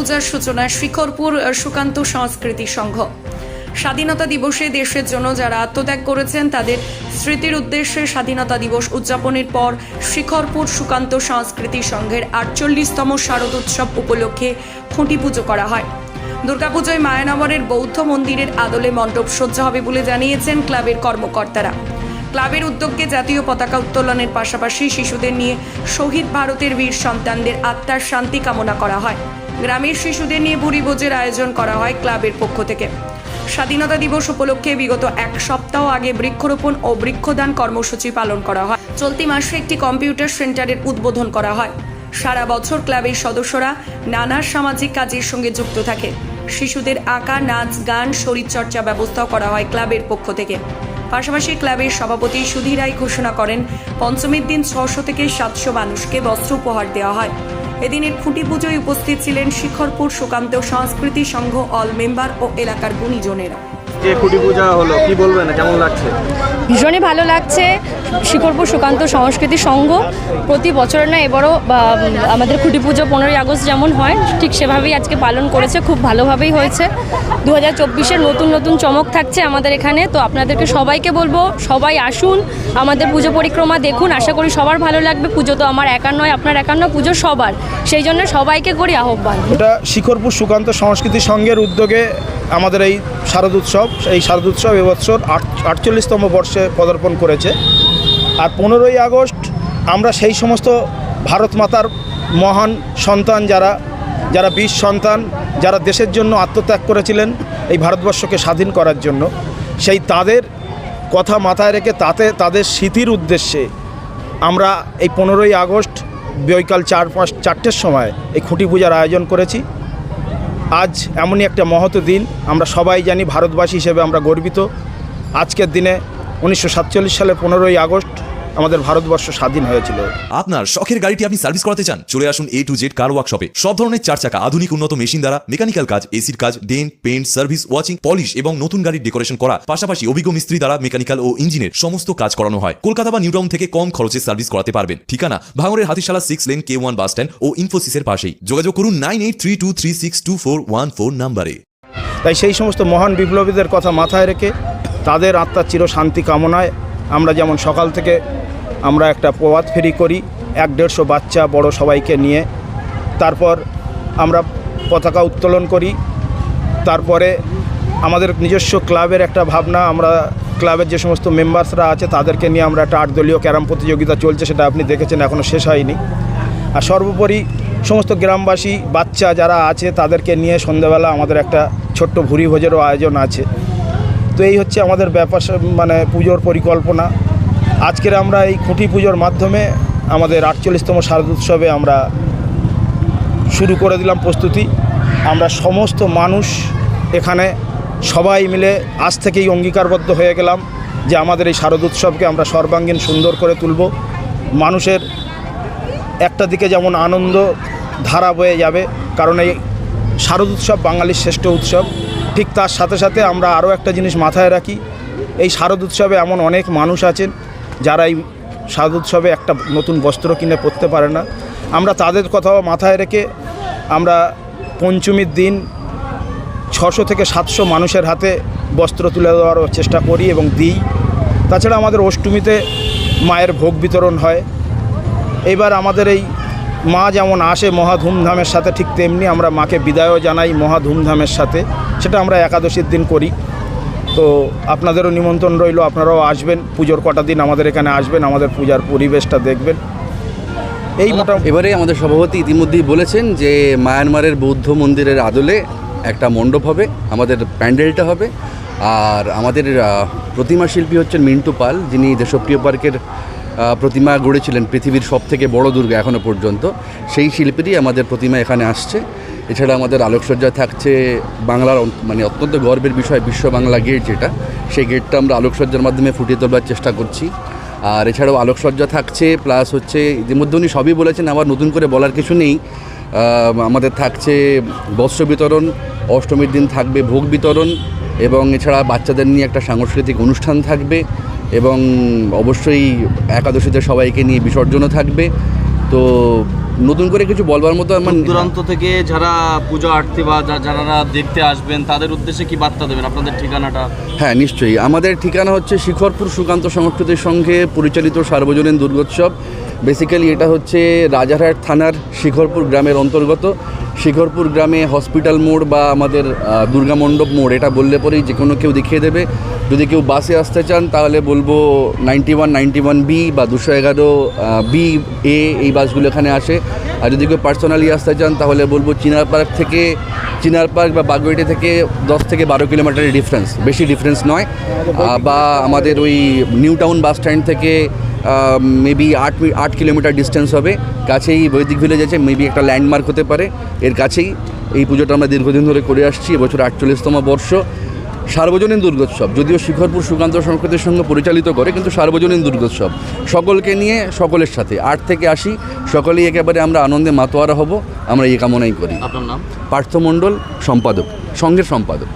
দুর্গাপূজার সূচনা শিখরপুর সুকান্ত সংস্কৃতি সংঘ। স্বাধীনতা দিবসে দেশের জন্য যারা আত্মত্যাগ করেছেন, তাদের স্মৃতির উদ্দেশ্যে স্বাধীনতা দিবস উদযাপনের পর শিখরপুর সুকান্ত সংস্কৃতি সংঘের আটচল্লিশতম শারদ উৎসব উপলক্ষে খুঁটি পুজো করা হয়। দুর্গাপুজোয় মায়ানগরের বৌদ্ধ মন্দিরের আদলে মণ্ডপ সজ্জা হবে বলে জানিয়েছেন ক্লাবের কর্মকর্তারা। ক্লাবের উদ্যোগকে জাতীয় পতাকা উত্তোলনের পাশাপাশি শিশুদের নিয়ে শহীদ ভারতের বীর সন্তানদের আত্মার শান্তি কামনা করা হয়। গ্রামের শিশুদের নিয়ে ভুরিভোজের আয়োজন করা হয় ক্লাবের পক্ষ থেকে। স্বাধীনতা দিবস উপলক্ষে বিগত এক সপ্তাহ আগে বৃক্ষরোপণ ও বৃক্ষদান কর্মসূচি পালন করা হয়। চলতি মাসে একটি কম্পিউটার সেন্টারের উদ্বোধন করা হয়। সারা বছর ক্লাবের সদস্যরা নানা সামাজিক কাজের সঙ্গে যুক্ত থাকে। শিশুদের আঁকা, নাচ, গান, শরীরচর্চা ব্যবস্থাও করা হয় ক্লাবের পক্ষ থেকে। পাশাপাশি ক্লাবের সভাপতি সুধীর রায় ঘোষণা করেন, পঞ্চমীর দিন ছশো থেকে সাতশো মানুষকে বস্ত্র উপহার দেওয়া হয়। এদিনের খুঁটি পুজোয় উপস্থিত ছিলেন শিখরপুর সুকান্ত সংস্কৃতি সংঘ অল মেম্বার ও এলাকার গুণীজনেরা। যে খুঁটি পূজা হলো কি বলবেন? কেমন লাগছে? ভীষণই ভালো লাগছে। শিকরপুর সুকান্ত সংস্কৃতি সংঘ প্রতি বছর না এবারও বা, আমাদের খুঁটি পুজো পনেরোই আগস্ট যেমন হয় ঠিক সেভাবেই আজকে পালন করেছে খুব ভালোভাবেই হয়েছে। দু হাজার নতুন নতুন চমক থাকছে আমাদের এখানে তো আপনাদেরকে সবাইকে বলব সবাই আসুন আমাদের পুজো পরিক্রমা দেখুন আশা করি সবার ভালো লাগবে পুজো তো আমার একার নয় আপনার একার নয় পুজো সবার। সেই জন্য সবাইকে করি আহ্বান। এটা শিখরপুর সুকান্ত সংস্কৃতি সংঘের উদ্যোগে আমাদের এই শারদ উৎসব, এই শারদ উৎসব এবছর আট, আটচল্লিশতম বর্ষে পদার্পণ করেছে। আর পনেরোই আগস্ট আমরা সেই সমস্ত ভারত মাতার মহান সন্তান যারা যারা বীর সন্তান, যারা দেশের জন্য আত্মত্যাগ করেছিলেন এই ভারতবর্ষকে স্বাধীন করার জন্য, সেই তাদের কথা মাথায় রেখে তাতে, তাদের স্মৃতির উদ্দেশ্যে আমরা এই পনেরোই আগস্ট বৈকাল চার পাঁচ, চারটের সময় এই খুঁটি পূজার আয়োজন করেছি। আজ এমনই একটা মহত দিন। আমরা সবাই জানি ভারতবাসী হিসেবে আমরা গর্বিত। আজকের দিনে উনিশশো সাতচল্লিশ সালে পনেরোই আগস্ট আমাদের ভারতবর্ষ স্বাধীন হয়েছিল। আপনার শখের গাড়িটি আপনি সার্ভিস করাতে চান চলে আসুন এ টু জেড কার ওয়ার্কশপে সব ধরনের চার চাকা আধুনিক উন্নত মেশিন দ্বারা মেকানিক্যাল কাজ এসির কাজ dent paint service washing polish এবং নতুন গাড়ির ডেকোরেশন করা। পাশাপাশি অভিজ্ঞ মিস্ত্রি দ্বারা মেকানিক্যাল ও ইঞ্জিনের সমস্ত কাজ করানো হয়। কলকাতা বা নিউটাউন থেকে কম খরচে সার্ভিস করাতে পারবেন। ঠিকানা ভাঙড়ের Hatishala six lane K one bus stand ও ইনফোসিসের পাশেই। যোগাযোগ করুন nine eight three two three six two four one four নাম্বারে। তাই সেই সমস্ত মহান বিপ্লবীদের কথা মাথায় রেখে তাদের আত্মার চির শান্তি কামনায় আমরা যেমন সকাল থেকে আমরা একটা প্রভাত ফেরি করি, এক দেড়শো বাচ্চা, বড় সবাইকে নিয়ে। তারপর আমরা পতাকা উত্তোলন করি। তারপরে আমাদের নিজস্ব ক্লাবের একটা ভাবনা, আমরা ক্লাবের যে সমস্ত মেম্বার্সরা আছে, তাদেরকে নিয়ে আমরা একটা আটদলীয় ক্যারাম প্রতিযোগিতা চলছে, সেটা আপনি দেখেছেন এখনও শেষ হয়নি। আর সর্বোপরি সমস্ত গ্রামবাসী, বাচ্চা যারা আছে, তাদেরকে নিয়ে সন্ধ্যাবেলা আমাদের একটা ছোট্ট ভুরি ভোজেরও আয়োজন আছে। তো এই হচ্ছে আমাদের ব্যাপার মানে পুজোর পরিকল্পনা। আজকের আমরা এই খুঁটি পুজোর মাধ্যমে আমাদের আটচল্লিশতম শারদ উৎসবে আমরা শুরু করে দিলাম প্রস্তুতি। আমরা সমস্ত মানুষ এখানে সবাই মিলে আজ থেকেই অঙ্গীকারবদ্ধ হয়ে গেলাম যে আমাদের এই শারদ উৎসবকে আমরা সর্বাঙ্গীন সুন্দর করে তুলব। মানুষের একটা দিকে যেমন আনন্দ ধারা বয়ে যাবে, কারণ এই শারদ উৎসব বাঙালির শ্রেষ্ঠ উৎসব। ঠিক তার সাথে সাথে আমরা আরও একটা জিনিস মাথায় রাখি, এই শারদ উৎসবে এমন অনেক মানুষ আছেন যারা এই শারদ উৎসবে একটা নতুন বস্ত্র কিনে পরতে পারে না। আমরা তাদের কথাও মাথায় রেখে আমরা পঞ্চমীর দিন ছশো থেকে সাতশো মানুষের হাতে বস্ত্র তুলে দেওয়ার চেষ্টা করি এবং দিই। তাছাড়া আমাদের অষ্টমীতে মায়ের ভোগ বিতরণ হয়। এবার আমাদের এই মা যেমন আসে মহা ধুমধামের সাথে, ঠিক তেমনি আমরা মাকে বিদায়ও জানাই মহা ধুমধামের সাথে। সেটা আমরা একাদশীর দিন করি। তো আপনাদেরও নিমন্ত্রণ রইল, আপনারাও আসবেন, পুজোর কটা দিন আমাদের এখানে আসবেন, আমাদের পূজার পরিবেশটা দেখবেন। এই মোটামুটি এবারে আমাদের সভাপতি ইতিমধ্যেই বলেছেন যে মায়ানমারের বৌদ্ধ মন্দিরের আদলে একটা মণ্ডপ হবে, আমাদের প্যান্ডেলটা হবে। আর আমাদের প্রতিমা শিল্পী হচ্ছেন মিন্টু পাল, যিনি দেশপ্রিয় পার্কের প্রতিমা গড়েছিলেন পৃথিবীর সব থেকে বড় দুর্গা এখনও পর্যন্ত। সেই শিল্পীরই আমাদের প্রতিমা এখানে আসছে। এছাড়া আমাদের আলোকসজ্জা থাকছে বাংলার মানে অত্যন্ত গর্বের বিষয়, বিশ্ব বাংলা গেট যেটা। সেই গেটটা আমরা আলোকসজ্জার মাধ্যমে ফুটিয়ে তোলবার চেষ্টা করছি। আর এছাড়াও আলোকসজ্জা থাকছে, প্লাস হচ্ছে ইতিমধ্যে উনি সবই বলেছেন, আবার নতুন করে বলার কিছু নেই। আমাদের থাকছে বস্ত্র বিতরণ, অষ্টমীর দিন থাকবে ভোগ বিতরণ, এবং এছাড়া বাচ্চাদের নিয়ে একটা সাংস্কৃতিক অনুষ্ঠান থাকবে। এবং অবশ্যই একাদশীতে সবাইকে নিয়ে বিসর্জনও থাকবে। তো নতুন করে কিছু বলবার মতো আমার দূরান্ত থেকে যারা পুজো আরতি বা যারা দেখতে আসবেন তাদের উদ্দেশ্যে কি বার্তা দেবেন? আপনাদের ঠিকানাটা? হ্যাঁ নিশ্চয়ই। আমাদের ঠিকানা হচ্ছে শিখরপুর সুকান্ত সংস্কৃতির সঙ্গে পরিচালিত সার্বজনীন দুর্গোৎসব। বেসিক্যালি এটা হচ্ছে রাজারহাট থানার শিখরপুর গ্রামের অন্তর্গত। শিখরপুর গ্রামে হসপিটাল মোড় বা আমাদের দুর্গা মণ্ডপ মোড়, এটা বললে পরেই যে কোনো কেউ দেখিয়ে দেবে। যদি কেউ বাসে আসতে চান, তাহলে বলব ninety one ninety one B বা দুশো এগারো বি এ এই বাসগুলো এখানে আসে। আর যদি কেউ পার্সোনালি আসতে চান, তাহলে বলব চিনার পার্ক থেকে, চিনার পার্ক বা বাগুইটি থেকে দশ থেকে বারো কিলোমিটারের ডিফারেন্স বেশি ডিফারেন্স নয়। বা আমাদের ওই নিউ টাউন বাস স্ট্যান্ড থেকে মেবি আট আট কিলোমিটার ডিস্টেন্স হবে। কাছেই বৈদিক ভিলেজ আছে মেবি একটা ল্যান্ডমার্ক হতে পারে। এর কাছেই এই পুজোটা আমরা দীর্ঘদিন ধরে করে আসছি এবছর আটচল্লিশতম বর্ষ। সার্বজনীন দুর্গোৎসব যদিও শিখরপুর সুকান্ত সংস্কৃতির সঙ্গে পরিচালিত করে কিন্তু সার্বজনীন দুর্গোৎসব। সকলকে নিয়ে সকলের সাথে। আট থেকে আসি সকলেই একেবারে আমরা আনন্দে মাতোয়ারা হব আমরা এই কামনাই করি। আপনার নাম? পার্থমণ্ডল সম্পাদক সংঘের সম্পাদক।